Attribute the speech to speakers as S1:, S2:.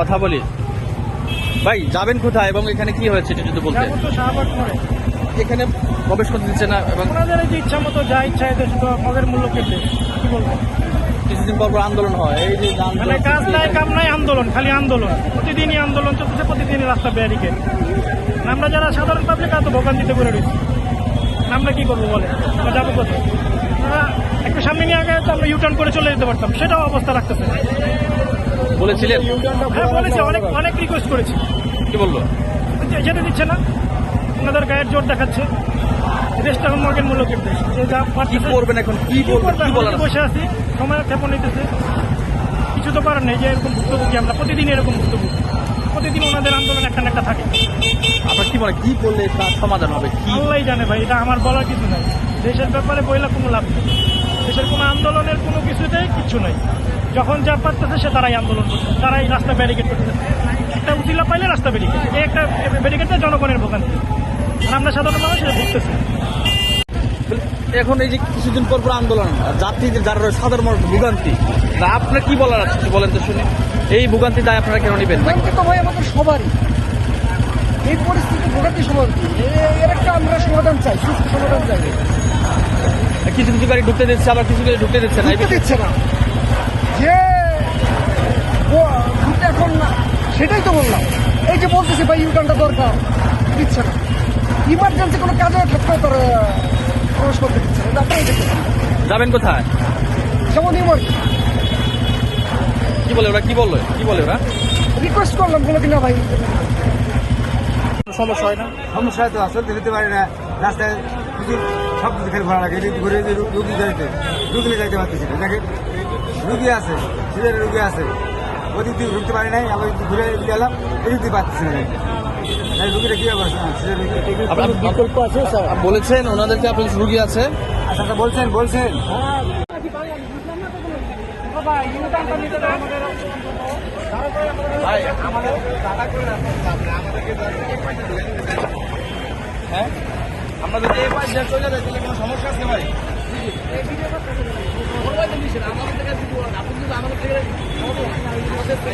S1: কথা বলি। ভাই যাবেন কোথায় এবং এখানে কি হয়েছে এটা যদি বলতে? এখানে প্রবেশ করতে দিচ্ছে না এবং
S2: ওনাদের যে ইচ্ছা মতো যা ইচ্ছা এদের শুধু মগের মূল্য কেটে কি বলব?
S1: কিছুদিন পর পর আন্দোলন হয়। এই যে
S2: মানে কাজ নাই কাম নাই আন্দোলন খালি আন্দোলন। প্রতিদিনই আন্দোলন চলতেছে প্রতিদিনই রাস্তা ব্যারিকেড। আমরা যারা সাধারণ পাবলিক আর তো ভোগান্তিতে করে রয়েছি আমরা কি করব বলে আমরা যাব কোথায়? একটু সামনে নিয়ে আগে তো আমরা ইউটার্ন করে চলে যেতে পারতাম। সেটাও অবস্থা রাখতেছে।
S1: বলেছিলেন?
S2: হ্যাঁ বলেছি অনেক অনেক রিকোয়েস্ট করেছি।
S1: কি বলল?
S2: যে- যেতে দিচ্ছে না। ওনাদের গায়ের জোর দেখাচ্ছে। দেশটা এখন মগের মূল্য কেটে যে যা
S1: কি করবেন এখন? কি
S2: কি
S1: বলবেন?
S2: করব
S1: কি
S2: এখন
S1: বলার আছে?
S2: বসে আছি? সময় ক্ষেপণ নিতেছে। কিছু তো করার নেই যে এরকম ভুক্তভোগী আমরা প্রতিদিন এরকম ভুক্তভোগী। প্রতিদিন ওনাদের আন্দোলন একটা না একটা থাকে।
S1: আপনার কি মনে হয়, কি করলে তার সমাধান হবে? কি
S2: আল্লাহ জানে ভাই এটা আমার বলার কিছু নাই। দেশের ব্যাপারে বইলা কোনো লাভ নেই। দেশের কোনো আন্দোলনের কোনো কিছুতেই কিচ্ছু নাই। যখন যা পারতেছে সে তারাই আন্দোলন করছে তারাই রাস্তা ব্যারিকেড করতেছে। একটা উচিলা পাইলে রাস্তা ব্যারিকেড এই একটা ব্যারিকেডটা জনগণের ভোগান্তি। আর আমরা সাধারণ মানুষ এটা ভুগতেছি।
S1: এখন এই যে কিছুদিন পর পর আন্দোলন যাত্রীদের যারা রয়েছে সাধারণ মানুষ ভোগান্তি তা আপনার কি বলার আছে বলেন তো শুনি। এই ভোগান্তি দায় আপনারা কেন নেবেন?
S3: ভোগান্তি তো ভাই আমাদের সবারই। এই পরিস্থিতি ভোগান্তি সমাধান এর একটা আমরা সমাধান চাই সুস্থ সমাধান চাই।
S1: কিছু কিছু গাড়ি ঢুকতে দিচ্ছে আবার কিছু গাড়ি ঢুকতে দিচ্ছে না
S3: দিচ্ছে না। যে এখন না। সেটাই তো বললাম। এই যে বলতেছি ভাই ইউটার্নটা দরকার। দিচ্ছে না। ইমার্জেন্সি কোনো কাজে ক্ষেত্রে তার প্রবেশ করতে দিচ্ছে না। আপনারাই
S1: যাবেন কোথায়?
S3: যেমন ইমার্জেন্সি
S1: কি বলে ওরা? কি বলল? কি বলে ওরা?
S3: রিকোয়েস্ট করলাম বলে কিনা ভাই।
S1: সমস্যা হয় না।
S4: সমস্যা তো আসলে যেতে পারি না। রাস্তায় কিছু সব কিছু খেলে ভালো লাগে এদিকে ঘুরে যে রুগী যাইতে রুগী যাইতে পারতেছি না। দেখে রুগী আছে সিলের রুগী আছে। ওদিক দিয়ে ঢুকতে পারি নাই আবার একটু ঘুরে গেলাম এদিক দিয়ে পাচ্ছি না। রুগীটা কি রুগী।
S1: বিকল্প আছে বলেছেন ওনাদেরকে আপনার রুগী আছে।
S4: আচ্ছা আচ্ছা, বলছেন বলছেন।
S1: ভাই আমাদের হ্যাঁ? আমরা যদি এই পাশ দিয়ে চলে যাই তাহলে কোনো সমস্যা আছে ভাই? আমাদের থেকে